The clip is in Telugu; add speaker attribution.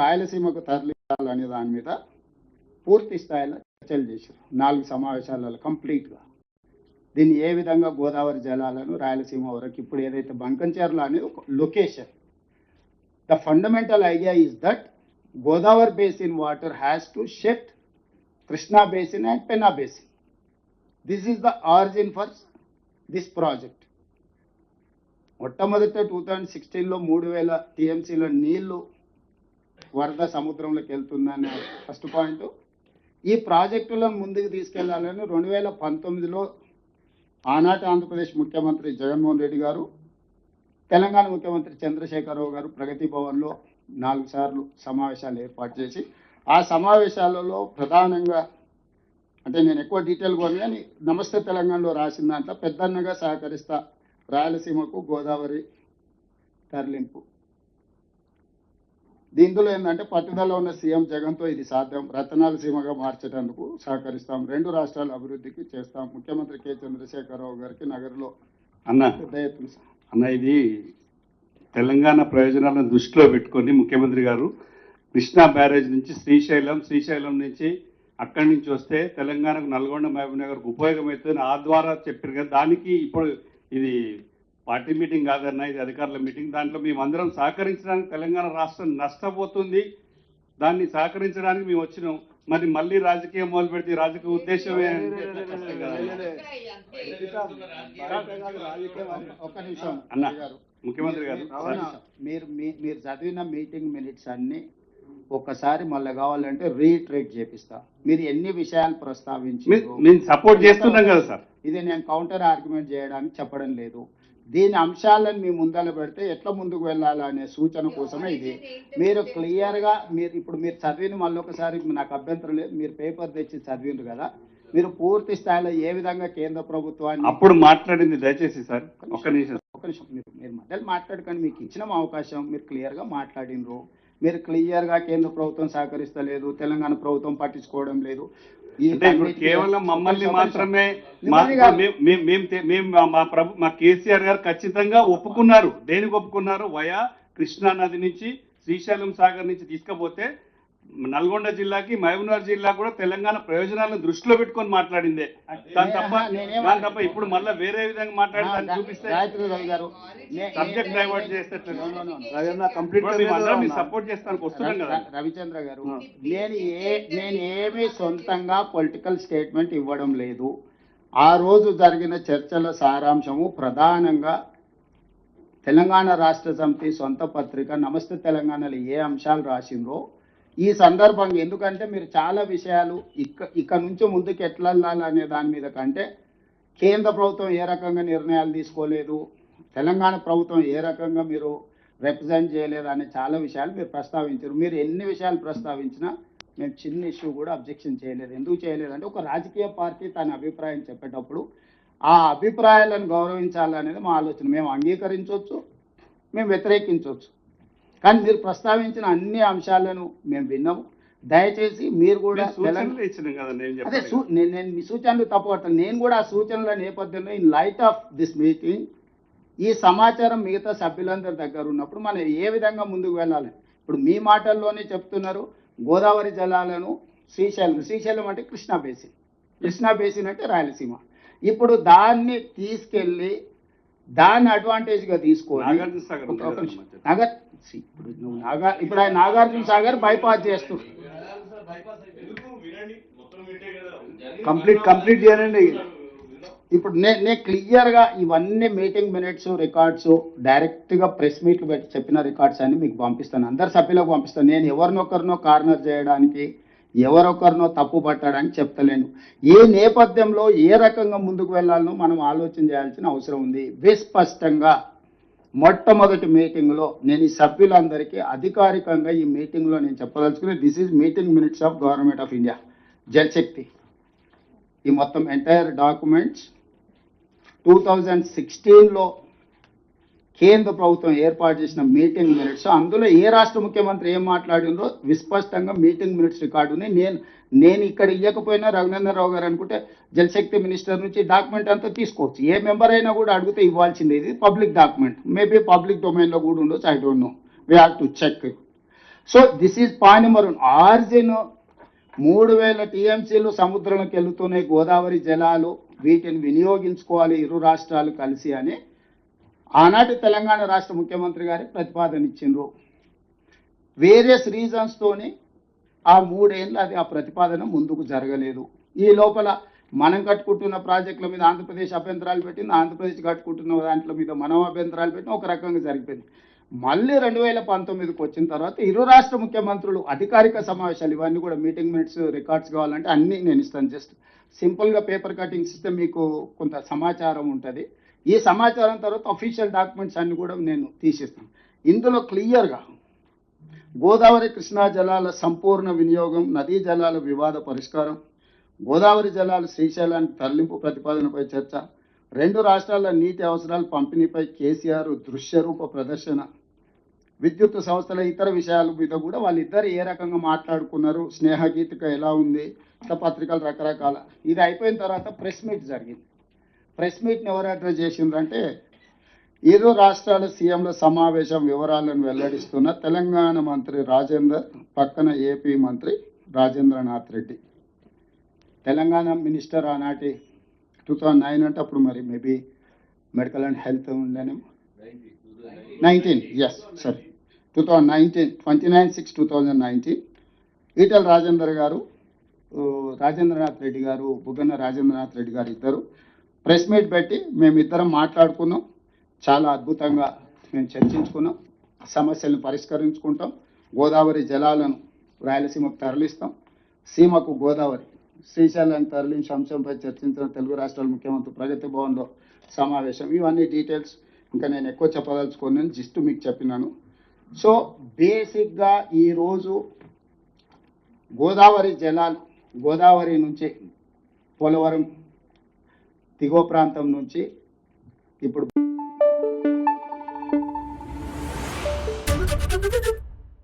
Speaker 1: రాయలసీమకు తరలించాలనే దాని మీద పూర్తి స్థాయిలో చర్చలు చేశారు. నాలుగు సమావేశాలలో కంప్లీట్గా. దీన్ని ఏ విధంగా గోదావరి జలాలను రాయలసీమ వరకు ఇప్పుడు ఏదైతే బంకంచేర్ల అనేది ఒక location. The fundamental idea is that Godavari basin water has to shift Krishna basin and Penna basin. This is the origin for this project. మొట్టమొదట టూ థౌజండ్ సిక్స్టీన్లో మూడు వేల టీఎంసీల నీళ్ళు వరద సముద్రంలోకి వెళ్తుందనే ఫస్ట్ పాయింట్. ఈ ప్రాజెక్టులను ముందుకు తీసుకెళ్ళాలని రెండు వేల పంతొమ్మిదిలో ఆనాటి ఆంధ్రప్రదేశ్ ముఖ్యమంత్రి జగన్మోహన్ రెడ్డి గారు తెలంగాణ ముఖ్యమంత్రి చంద్రశేఖరరావు గారు ప్రగతి భవన్లో నాలుగు సార్లు సమావేశాలు ఏర్పాటు చేసి ఆ సమావేశాలలో ప్రధానంగా అంటే నేను ఎక్కువ డీటెయిల్ కొని కానీ నమస్తే తెలంగాణలో రాసిన దాంట్లో పెద్దన్నగా సహకరిస్తా రాయలసీమకు గోదావరి తరలింపు. దీంట్లో ఏంటంటే పట్టుదల ఉన్న సీఎం జగన్తో ఇది సాధ్యం. రతనాల సీమగా మార్చేటందుకు సహకరిస్తాం. రెండు రాష్ట్రాల అభివృద్ధికి చేస్తాం. ముఖ్యమంత్రి కె. చంద్రశేఖరరావు గారికి నగరంలో
Speaker 2: అన్న అన్న ఇది తెలంగాణ ప్రయోజనాలను దృష్టిలో పెట్టుకొని ముఖ్యమంత్రి గారు కృష్ణా బ్యారేజ్ నుంచి శ్రీశైలం శ్రీశైలం నుంచి అక్కడి నుంచి వస్తే తెలంగాణకు నల్గొండ మహబూబ్ నగర్కు ఉపయోగం అవుతుంది ఆ ద్వారా చెప్పారు కదా. దానికి ఇప్పుడు ఇది పార్టీ మీటింగ్ కాదన్న ఇది అధికారుల మీటింగ్. దాంట్లో మేమందరం సహకరించడానికి తెలంగాణ రాష్ట్రం నష్టపోతుంది. దాన్ని సహకరించడానికి మేము వచ్చినాం. మరి మళ్ళీ రాజకీయం మొదలు పెడితే రాజకీయ ఉద్దేశమే.
Speaker 1: ఒక్క నిమిషం
Speaker 2: అన్న.
Speaker 1: గారు
Speaker 2: ముఖ్యమంత్రి గారు.
Speaker 1: మీరు మీ- మీరు చదివిన మీటింగ్ మినిట్స్ అన్ని ఒక్కసారి మళ్ళీ కావాలంటే రీట్రేట్ చేపిస్తా. మీరు ఎన్ని విషయాలు ప్రస్తావించి
Speaker 2: సపోర్ట్ చేస్తున్నాం కదా సార్.
Speaker 1: ఇది నేను కౌంటర్ ఆర్గ్యుమెంట్ చేయడానికి చెప్పడం లేదు. దీని అంశాలను మీ ముందర పెడితే ఎట్లా ముందుకు వెళ్ళాలనే సూచన కోసమే ఇది. మీరు క్లియర్గా మీరు ఇప్పుడు మీరు చదివిన మళ్ళీ ఒకసారి నాకు అభ్యంతరం లేదు. మీరు పేపర్ తెచ్చి చదివిండ్రు కదా. మీరు పూర్తి స్థాయిలో ఏ విధంగా కేంద్ర ప్రభుత్వాన్ని
Speaker 2: అప్పుడు మాట్లాడింది దయచేసి సార్. ఒక్క నిమిషం.
Speaker 1: ఒక నిమిషం. మీరు మీరు మధ్యలో మాట్లాడకండి మీకు ఇచ్చిన అవకాశం మీరు క్లియర్గా మాట్లాడినరు మీరు క్లియర్గా కేంద్ర ప్రభుత్వం సహకరిస్తలేదు. తెలంగాణ ప్రభుత్వం పట్టించుకోవడం లేదు.
Speaker 2: కేవలం మమ్మల్ని. మాత్రమే. మేము- మా ప్రభు మా కేసీఆర్ గారు ఖచ్చితంగా ఒప్పుకున్నారు దేనికి ఒప్పుకున్నారు వయా కృష్ణా నది నుంచి శ్రీశైలం సాగర్ నుంచి తీసుకపోతే నల్గొండ జిల్లాకి మహబూబ్నగర్ జిల్లా కూడా తెలంగాణ ప్రయోజనాలను దృష్టిలో పెట్టుకొని మాట్లాడిందే. దాని తప్ప
Speaker 1: నేనేం-
Speaker 2: దాని తప్ప ఇప్పుడు మళ్ళీ వేరే విధంగా మాట్లాడి దాన్ని చూపిస్తే సబ్జెక్ట్ డైవర్ట్ చేస్తే మీకు సపోర్ట్ చేస్తానికి వస్తున్నాం కదా.
Speaker 1: రవిచంద్ర గారు నేను ఏ నేను ఏమీ సొంతంగా పొలిటికల్ స్టేట్మెంట్ ఇవ్వడం లేదు. ఆ రోజు జరిగిన చర్చల సారాంశము ప్రధానంగా తెలంగాణ రాష్ట్ర సమితి సొంత పత్రిక నమస్తే తెలంగాణలో ఏ అంశాలు రాసిండ్రో ఈ సందర్భంగా ఎందుకంటే మీరు చాలా విషయాలు ఇక్క ఇక నుంచి ముందుకు ఎట్లా వెళ్ళాలి అనే దాని మీద కంటే కేంద్ర ప్రభుత్వం ఏ రకంగా నిర్ణయాలు తీసుకోలేదు తెలంగాణ ప్రభుత్వం ఏ రకంగా మీరు రిప్రజెంట్ చేయలేదు అనే చాలా విషయాలు మీరు ప్రస్తావించారు. మీరు ఎన్ని విషయాలు ప్రస్తావించినా మేము చిన్న ఇష్యూ కూడా అబ్జెక్షన్ చేయలేదు. ఎందుకు చేయలేదంటే ఒక రాజకీయ పార్టీ తన అభిప్రాయం చెప్పేటప్పుడు ఆ అభిప్రాయాలను గౌరవించాలనేది మా ఆలోచన. మేము అంగీకరించవచ్చు మేము వ్యతిరేకించవచ్చు కానీ మీరు ప్రస్తావించిన అన్ని అంశాలను మేము విన్నాము. దయచేసి మీరు కూడా అదే నేను మీ సూచనలు తప్పబడతాను నేను కూడా ఆ సూచనల నేపథ్యంలో in light of this meeting ఈ సమాచారం మిగతా సభ్యులందరి దగ్గర ఉన్నప్పుడు మనం ఏ విధంగా ముందుకు వెళ్ళాలి? ఇప్పుడు మీ మాటల్లోనే చెప్తున్నారు గోదావరి జలాలను శ్రీశైలం శ్రీశైలం అంటే కృష్ణా బేసిన్. కృష్ణా బేసిన్ అంటే రాయలసీమ. ఇప్పుడు దాన్ని తీసుకెళ్ళి దాన్ని అడ్వాంటేజ్గా. నాగర్ see, ఇప్పుడు నువ్వు నాగా ఇప్పుడు ఆయన నాగార్జున సాగర్ బైపాస్ చేస్తున్నావు
Speaker 3: కంప్లీట్ కంప్లీట్ చేయండి.
Speaker 1: ఇప్పుడు నే నేను క్లియర్గా ఇవన్నీ మీటింగ్ మినిట్స్ రికార్డ్స్ డైరెక్ట్గా ప్రెస్ మీట్లు పెట్టి చెప్పిన రికార్డ్స్ అన్ని మీకు పంపిస్తాను. అందరు సభ్యులకు పంపిస్తాను. నేను ఎవరినొకరినో కార్నర్ చేయడానికి ఎవరొకరినో తప్పు పట్టడానికి చెప్తలేను. ఏ నేపథ్యంలో ఏ రకంగా ముందుకు వెళ్ళాలనో మనం ఆలోచన చేయాల్సిన అవసరం ఉంది. విస్పష్టంగా. మొట్టమొదటి మీటింగ్లో నేను ఈ సభ్యులందరికీ అధికారికంగా ఈ మీటింగ్లో నేను చెప్పదలుచుకుని this is meeting minutes of government of India Jal Shakti ఈ మొత్తం ఎంటైర్ డాక్యుమెంట్స్ టూ థౌజండ్ సిక్స్టీన్లో కేంద్ర ప్రభుత్వం ఏర్పాటు చేసిన మీటింగ్ మినిట్స్. అందులో ఏ రాష్ట్ర ముఖ్యమంత్రి ఏం మాట్లాడిందో విస్పష్టంగా మీటింగ్ మినిట్స్ రికార్డు ఉన్నాయి. నేను నేను ఇక్కడ ఇవ్వకపోయినా రఘునందనరావు గారు అనుకుంటే జలశక్తి మినిస్టర్ నుంచి డాక్యుమెంట్ అంతా తీసుకోవచ్చు. ఏ మెంబర్ అయినా కూడా అడిగితే ఇవ్వాల్సిందే. ఇది పబ్లిక్ డాక్యుమెంట్. మేబీ పబ్లిక్ డొమైన్లో కూడా ఉండొచ్చు. I don't know. We have to check. So this is point number one origin మూడు వేల టీఎంసీలు సముద్రంలోకి వెళుతున్నాయి. గోదావరి జలాలు వీటిని వినియోగించుకోవాలి ఇరు రాష్ట్రాలు కలిసి అని. ఆనాటి తెలంగాణ రాష్ట్ర ముఖ్యమంత్రి గారి ప్రతిపాదన ఇచ్చిండ్రు. వేరియస్ రీజన్స్తోని ఆ మూడేళ్ళు అది ఆ ప్రతిపాదన ముందుకు జరగలేదు. ఈ లోపల మనం కట్టుకుంటున్న ప్రాజెక్టుల మీద ఆంధ్రప్రదేశ్ అభ్యంతరాలు పెట్టింది ఆంధ్రప్రదేశ్ కట్టుకుంటున్న దాంట్లో మీద మనం అభ్యంతరాలు పెట్టిన ఒక రకంగా జరిగిపోయింది. మళ్ళీ రెండు వేల పంతొమ్మిదికి వచ్చిన తర్వాత ఇరు రాష్ట్ర ముఖ్యమంత్రులు అధికారిక సమావేశాలు ఇవన్నీ కూడా మీటింగ్ మినిట్స్ రికార్డ్స్ కావాలంటే అన్నీ నేను ఇస్తాను. జస్ట్ సింపుల్గా పేపర్ కటింగ్స్ ఇస్తే మీకు కొంత సమాచారం ఉంటుంది. ఈ సమాచారం తర్వాత అఫీషియల్ డాక్యుమెంట్స్ అన్ని కూడా నేను తీసిస్తాను. ఇందులో క్లియర్గా గోదావరి కృష్ణా జలాల సంపూర్ణ వినియోగం నదీ జలాల వివాద పరిష్కారం గోదావరి జలాలు శ్రీశైలానికి తరలింపు ప్రతిపాదనపై చర్చ రెండు రాష్ట్రాల నీటి అవసరాల పంపిణీపై కేసీఆర్ దృశ్య రూప ప్రదర్శన విద్యుత్ సంస్థల ఇతర విషయాల మీద కూడా వాళ్ళిద్దరు ఏ రకంగా మాట్లాడుకున్నారు స్నేహగీతిక ఎలా ఉంది పత్రికలు రకరకాల. ఇది అయిపోయిన తర్వాత ప్రెస్ మీట్ జరిగింది. ప్రెస్ మీట్ని ఎవరు అడ్రస్ చేసిండ్రంటే ఇరు రాష్ట్రాల సీఎంల సమావేశం వివరాలను వెల్లడిస్తున్న తెలంగాణ మంత్రి రాజేందర్ పక్కన ఏపీ మంత్రి రాజేంద్రనాథ్ రెడ్డి. తెలంగాణ మినిస్టర్ ఆనాటి టూ థౌజండ్ నైన్ అంటే అప్పుడు మరి maybe medical and health ఉండేనేమో. Nineteen yes sorry two thousand nineteen twenty nine six two thousand nineteen. Etela Rajender గారు రాజేంద్రనాథ్ రెడ్డి గారు బుగ్గన రాజేంద్రనాథ్ రెడ్డి గారు ఇద్దరు. ప్రెస్ మీట్ పెట్టి మేమిద్దరం మాట్లాడుకున్నాం. చాలా అద్భుతంగా మేము చర్చించుకున్నాం. సమస్యలను పరిష్కరించుకుంటాం. గోదావరి జలాలను రాయలసీమకు తరలిస్తాం. సీమకు గోదావరి శ్రీశైలాన్ని తరలించే అంశంపై చర్చించిన తెలుగు రాష్ట్రాల ముఖ్యమంత్రి ప్రగతి భవన్లో సమావేశం. ఇవన్నీ డీటెయిల్స్ ఇంకా నేను ఎక్కువ చెప్పదలుచుకోను జస్ట్ మీకు చెప్పినాను. సో బేసిక్గా ఈరోజు గోదావరి జలాలు గోదావరి నుంచి పోలవరం దిగువ ప్రాంతం నుంచి ఇప్పుడు